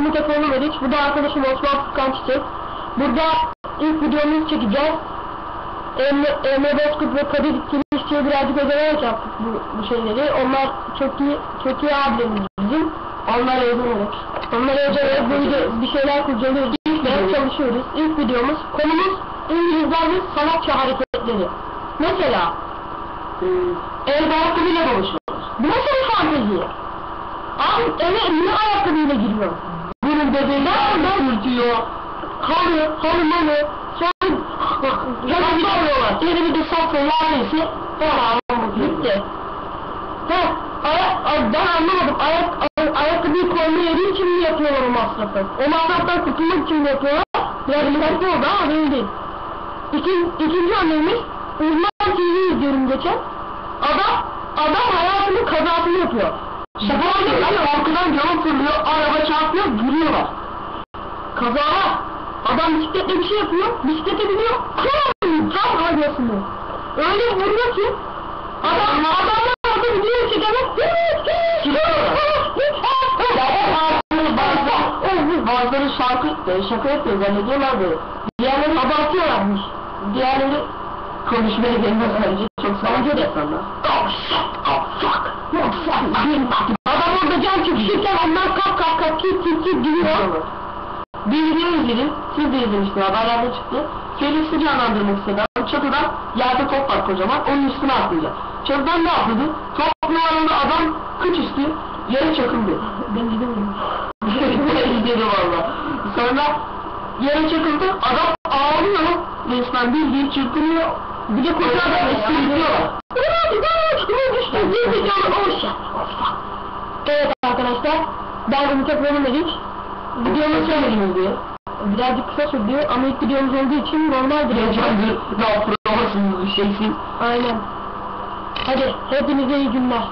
Umut Efe Meriç. Bu da arkadaşım Osman Furkan. Burada ilk videomuzu çekeceğiz. Emre, Emre Bozkurt ve Kadir Kirişçi'ye birazcık ödenerek yaptık bu, bu şeyleri. Onlar çok iyi, çok iyi abilerimiz bizim. Ödenerek. Onlara ödenerek bu video, bir şeyler kurcalıyoruz. ve çalışıyoruz. İlk videomuz, konumuz İngilizler ve sanatçı hareketleri. Mesela, el ayakkabıyla dolaşıyoruz. Bu nasıl bir fantezi? Abi eve niye ayakkabıyla giriyor? Bunun bebeğinden sürtüyor. Halı, halı malı. Sonra yanımda oluyorlar. Yeni bir de safra neredeyse. Tamam bitti. Ha, ayak, ay- ben anlamadım. Ayak, ay- ayakkabıyı koyma yeri için mi yapıyorlar o masrafı? O masraftan kurtulmak için mi yapıyorlar? Dikkatli oldu ama değil değil. İkin, ikinci örneğimiz Uzman TV izliyorum geçen. Adam, adam hayatının kazasını yapıyor. Şaka değil, hani arkadan cama fırlıyor, araba çarpıyor, gülüyorlar. Kazalar. Adam bisikletle bir şey yapıyor, bisiklete biniyor, kımm, tam arabasını. Öyle vuruyor ki, adam, adamlar orada video çekemez, Bazıları şarkı, e, şaka yapıyor zannediyorlar böyle. Diğerleri abartıyorlarmış. Diğerleri konuşmaya gelmez bence. Çok bence de. Oh oh fuck, oh fuck. Adam orada can çekişirken onlar kalk kalk kalk kit kit kit gidiyor. Bir video izledim. Siz de izlemiştiniz. Haberlerde çıktı. Felix'i canlandırmak istedi. adam. Çatıdan yerde top var kocaman. Onun üstüne atlayacak. Çatıdan ne yapıyordu? Top numaralı adam kıç üstü yere çakıldı. Ben ben izledim valla. Sonra yere çakıldı. Adam ağlıyor. Resmen bildiğin çırpınıyor. Bir de koca adam esirliyorlar. Evet Umut Efe'nin Meriç. Videomuz söylediniz diye. Birazcık kısa sürdü ama ilk videomuz olduğu için normaldir. Heyecanlı, daha provasınız bir şeysin. Aynen. Hadi hepinize iyi günler.